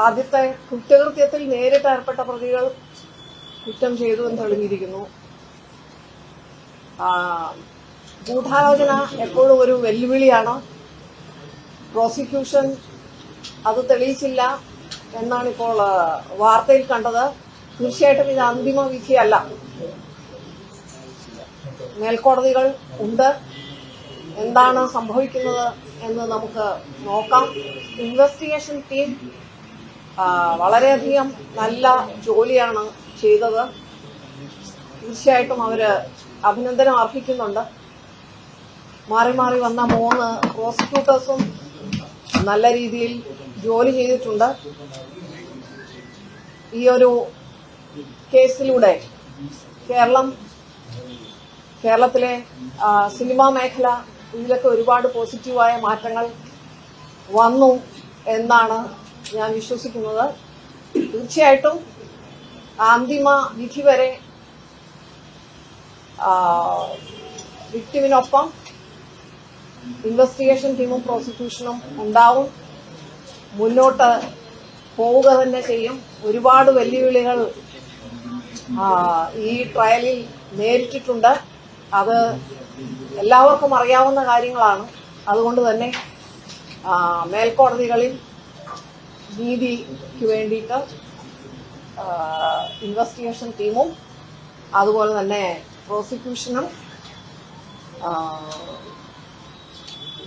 ആദ്യത്തെ കുറ്റകൃത്യത്തിൽ നേരിട്ട് ഏർപ്പെട്ട പ്രതികൾ കുറ്റം ചെയ്തു എന്ന് തെളിഞ്ഞിരിക്കുന്നു. ഗൂഢാലോചന എപ്പോഴും ഒരു വെല്ലുവിളിയാണ്. പ്രോസിക്യൂഷൻ അത് തെളിയിച്ചില്ല എന്നാണ് ഇപ്പോൾ വാർത്തയിൽ കണ്ടത്. തീർച്ചയായിട്ടും ഇത് അന്തിമ വിധിയല്ല. മേൽക്കോടതികൾ ഉണ്ട്. എന്താണ് സംഭവിക്കുന്നത് എന്ന് നമുക്ക് നോക്കാം. ഇൻവെസ്റ്റിഗേഷൻ ടീം വളരെയധികം നല്ല ജോലിയാണ് ചെയ്തത്. തീർച്ചയായിട്ടും അവർ അഭിനന്ദനം അർഹിക്കുന്നുണ്ട്. മാറി മാറി വന്ന മൂന്ന് പ്രോസിക്യൂട്ടേഴ്സും നല്ല രീതിയിൽ ജോലി ചെയ്തിട്ടുണ്ട്. ഈ ഒരു കേസിലൂടെ കേരളം കേരളത്തിലെ സിനിമാ മേഖല ഇതിലൊക്കെ ഒരുപാട് പോസിറ്റീവായ മാറ്റങ്ങൾ വന്നു എന്നാണ് ഞാൻ വിശ്വസിക്കുന്നത് തീർച്ചയായിട്ടും അന്തിമ വിധി വരെ വിക്ടിമിനൊപ്പം ഇൻവെസ്റ്റിഗേഷൻ ടീമും പ്രോസിക്യൂഷനും ഉണ്ടാവും. മുന്നോട്ട് പോവുക തന്നെ ചെയ്യും. ഒരുപാട് വെല്ലുവിളികൾ ഈ ട്രയലിൽ നേരിട്ടിട്ടുണ്ട്. അത് എല്ലാവർക്കും അറിയാവുന്ന കാര്യങ്ങളാണ്. അതുകൊണ്ട് തന്നെ മേൽക്കോടതികളിൽ നീതിക്ക് വേണ്ടിയിട്ട് ഇൻവെസ്റ്റിഗേഷൻ ടീമും അതുപോലെ തന്നെ പ്രോസിക്യൂഷനും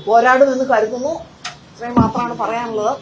പോരാടുമെന്ന് കരുതുന്നു. ഇത്രയും മാത്രമാണ് പറയാനുള്ളത്.